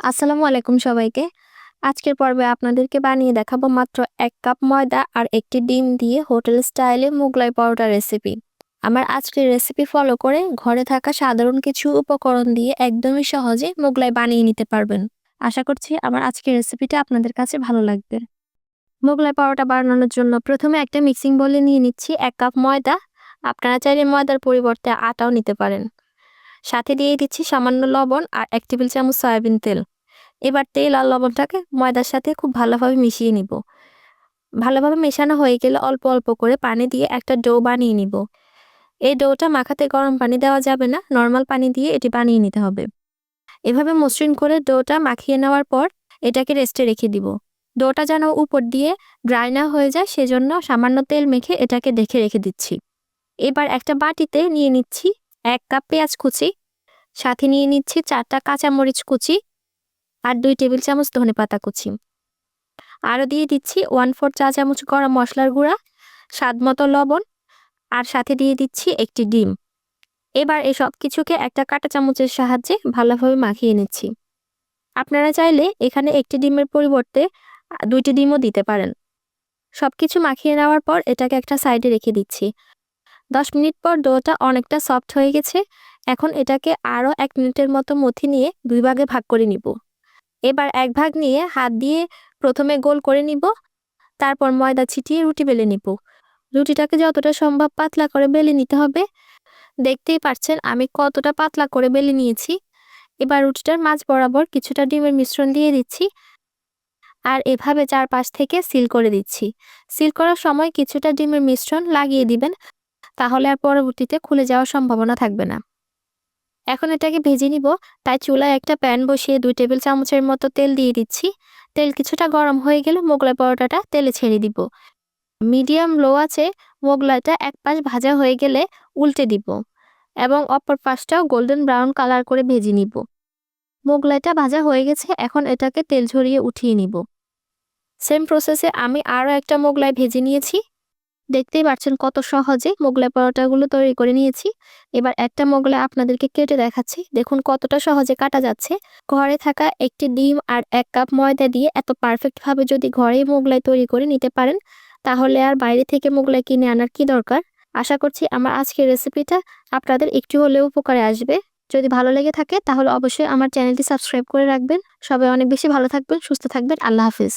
আসসালামু আলাইকুম সবাইকে। আজকের পর্বে আপনাদেরকে বানিয়ে দেখাবো মাত্র এক কাপ ময়দা আর একটি ডিম দিয়ে হোটেল স্টাইলে মোগলাই পরোটা রেসিপি। আমার আজকের রেসিপি ফলো করে ঘরে থাকা সাধারণ কিছু উপকরণ দিয়ে একদমই সহজে মোগলাই বানিয়ে নিতে পারবেন। আশা করছি আমার আজকের রেসিপিটা আপনাদের কাছে ভালো লাগবে। মোগলাই পরোটা বানানোর জন্য প্রথমে একটা মিক্সিং বলে নিয়ে নিচ্ছি এক কাপ ময়দা। আপনারা চাইলে ময়দার পরিবর্তে আটাও নিতে পারেন। সাথে দিয়ে দিচ্ছি সামান্য লবণ আর এক টেবিল চামচ সয়াবিন তেল। এবার তেল আর লবণটাকে ময়দার সাথে খুব ভালোভাবে মিশিয়ে নিব। ভালোভাবে মেশানো হয়ে গেলে অল্প অল্প করে পানি দিয়ে একটা ডো বানিয়ে নিব। এই ডোটা মাখাতে গরম পানি দেওয়া যাবে না, নর্মাল পানি দিয়ে এটি বানিয়ে নিতে হবে। এভাবে মসৃণ করে ডোটা মাখিয়ে নেওয়ার পর এটাকে রেস্টে রেখে দিব। ডোটা যেন উপর দিয়ে ড্রাই না হয়ে যায়, সেজন্য সামান্য তেল মেখে এটাকে দেখে রেখে দিচ্ছি। এবার একটা বাটিতে নিয়ে নিচ্ছি এক কাপ পেঁয়াজ কুচি, সাথে নিয়ে নিচ্ছি চারটা কাঁচামরিচ কুচি আর দুই টেবিল চামচ ধনে পাতা কুচি। আরও দিয়ে দিচ্ছি ওয়ান ফোর চা চামচ গরম মশলার গুঁড়া, স্বাদ মতো লবণ, আর সাথে দিয়ে দিচ্ছি একটি ডিম। এবার এই সব কিছুকে একটা কাঁটা চামচের সাহায্যে ভালোভাবে মাখিয়ে নিচ্ছি। আপনারা চাইলে এখানে একটি ডিমের পরিবর্তে দুইটি ডিমও দিতে পারেন। সব কিছু মাখিয়ে নেওয়ার পর এটাকে একটা সাইডে রেখে দিচ্ছি। দশ মিনিট পর ডোটা অনেকটা সফট হয়ে গেছে। এখন এটাকে আরও এক মিনিটের মতো মথি নিয়ে দুই ভাগে ভাগ করে নিব। এবার এক ভাগ নিয়ে হাত দিয়ে প্রথমে গোল করে নিব, তারপর ময়দা ছিটিয়ে রুটি বেলে নিব। রুটিটাকে যতটা সম্ভব পাতলা করে বেলে নিতে হবে। দেখতেই পাচ্ছেন আমি কতটা পাতলা করে বেলে নিয়েছি। এবার রুটিটার মাঝ বরাবর কিছুটা ডিমের মিশ্রণ দিয়ে দিচ্ছি আর এভাবে চারপাশ থেকে সিল করে দিচ্ছি। সিল করার সময় কিছুটা ডিমের মিশ্রণ লাগিয়ে দিবেন, তাহলে আর পরবর্তীতে খুলে যাওয়ার সম্ভাবনা থাকবে না। এখন এটাকে ভেজে নিব। তাই চুলায় একটা প্যান বসিয়ে দুই টেবিল চামচের মতো তেল দিয়ে দিচ্ছি। তেল কিছুটা গরম হয়ে গেলে মোগলাই পরোটাটা তেলে ছেড়ে দিব। মিডিয়াম লো আছে, মোগলাইটা এক পাশ ভাজা হয়ে গেলে উল্টে দিব এবং অপর পাশটাও গোল্ডেন ব্রাউন কালার করে ভেজে নিব। মোগলাইটা ভাজা হয়ে গেছে, এখন এটাকে তেল ঝরিয়ে উঠিয়ে নিব। সেম প্রসেসে আমি আরও একটা মোগলাই ভেজে নিয়েছি। দেখতেই পাচ্ছেন কত সহজে মোগলাই পরোটাগুলো তৈরি করে নিয়েছি। এবার একটা মোগলাই আপনাদেরকে কেটে দেখাচ্ছি। দেখুন কতটা সহজে কাটা যাচ্ছে। ঘরে থাকা একটি ডিম আর এক কাপ ময়দা দিয়ে এত পারফেক্টভাবে যদি ঘরেই মোগলাই তৈরি করে নিতে পারেন, তাহলে আর বাইরে থেকে মোগলাই কিনে আনার কি দরকার? আশা করছি আমার আজকের রেসিপিটা আপনাদের একটু হলেও উপকারে আসবে। যদি ভালো লেগে থাকে, তাহলে অবশ্যই আমার চ্যানেলটি সাবস্ক্রাইব করে রাখবেন। সবাই অনেক বেশি ভালো থাকবেন, সুস্থ থাকবেন। আল্লাহ হাফিজ।